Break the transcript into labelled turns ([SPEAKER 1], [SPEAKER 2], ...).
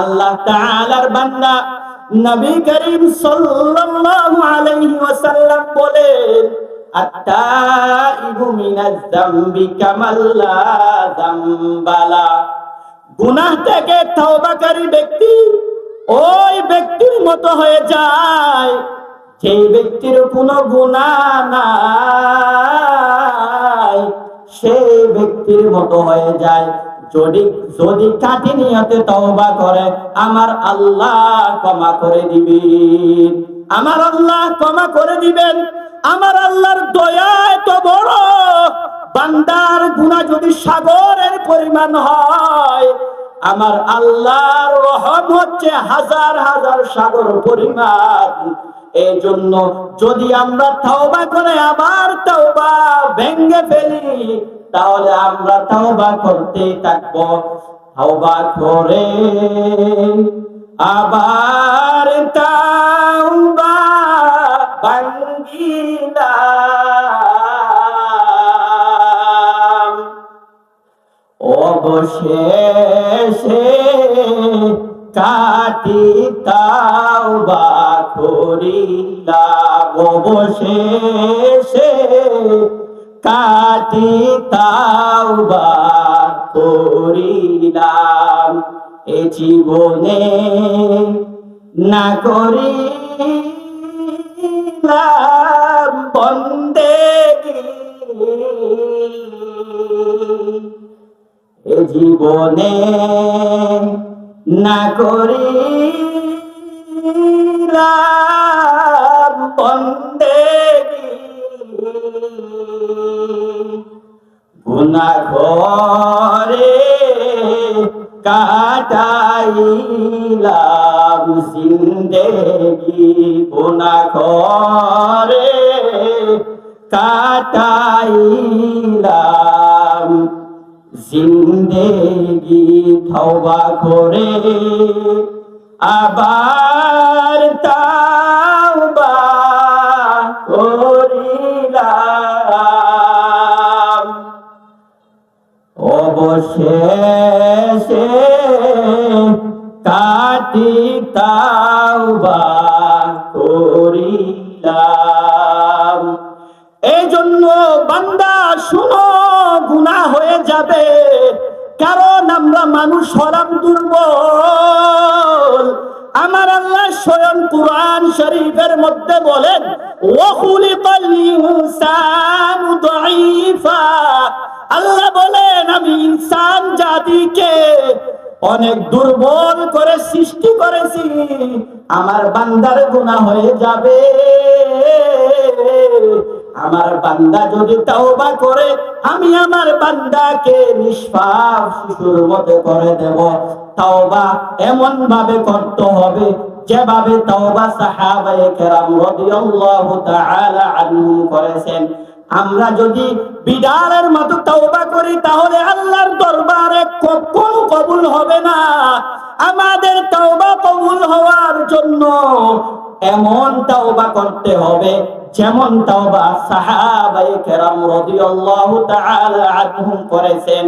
[SPEAKER 1] আল্লাহ তাআলার বান্দা নবী করিম সাল্লাল্লাহু আলাইহি ওয়াসাল্লাম বলেন, আত্তাইবু মিনাজ যামবি কামাল্লা যামবালা। গুনাহ থেকে তওবাকারী ব্যক্তি ওই ব্যক্তির মতো হয়ে যায় সেই ব্যক্তির কোনো গুনাহ নাই, সেই ব্যক্তির মতো হয়ে যায়। যদি যদি কাটি নিয়তে তওবা করে, আমার আল্লাহ ক্ষমা করে দিবেন। আমার আল্লাহ ক্ষমা করে দিবেন। আমার আল্লাহর দয়া এত বড়। বান্দার গুনাহ যদি সাগরের পরিমাণ হয়, আমার আল্লাহর রহম হচ্ছে হাজার হাজার সাগর পরিমাণ। এই জন্য যদি আমরা তাওবা করে, আবার তাওবা ভেঙ্গে ফেলি তাহলে আমরা তাওবা করতে থাকব। তাওবা করে আবার তাওবা ভাঙ্গিলাম অবশেষে কাটি তাওবা করিলাম। অবশেষে কাটি তাওবা করিলাম। এ জীবনে না করিলাম বন্দে। এ জীবনে না করি গুনা ঘরে কাটাইলাম জিন্দেগি গুনা ঘরে কাটাইলাম জিন্দেগি তওবা করে আবার তাওবা অবশেষে কাটি এই জন্য বান্দা, শুনো, গুনাহ হয়ে যাবে। কারণ আমরা মানুষ দুর্বল। আমার আল্লাহ স্বয়ং কুরআন শরীফের মধ্যে বলেন ওয়াখুলিকাল ইনসানু দাঈফা। আল্লাহ আমি ইনসান জাতিকে অনেক দুর্বল করে সৃষ্টি করেছি, আমার বান্দার গুনাহ হয়ে যাবে। আমার বান্দা যদি তাওবা করে, আমি আমার বান্দাকে নিষ্পাপ শিশুর মতো করে দেব। তাওবা এমন ভাবে করতে হবে, যেভাবে তাওবা সাহাবায়ে কেরাম রাদিয়াল্লাহু তাআলা আনহুম করেছেন। আমরা যদি বিড়ালের মতো তওবা করি, তাহলে আল্লাহর দরবারে কখনো কবুল হবে না। আমাদের তওবা কবুল হওয়ার জন্য এমন তওবা করতে হবে, যেমন তওবা সাহাবায়ে কেরাম রাদিয়াল্লাহু তাআলা আনহুম করেছেন।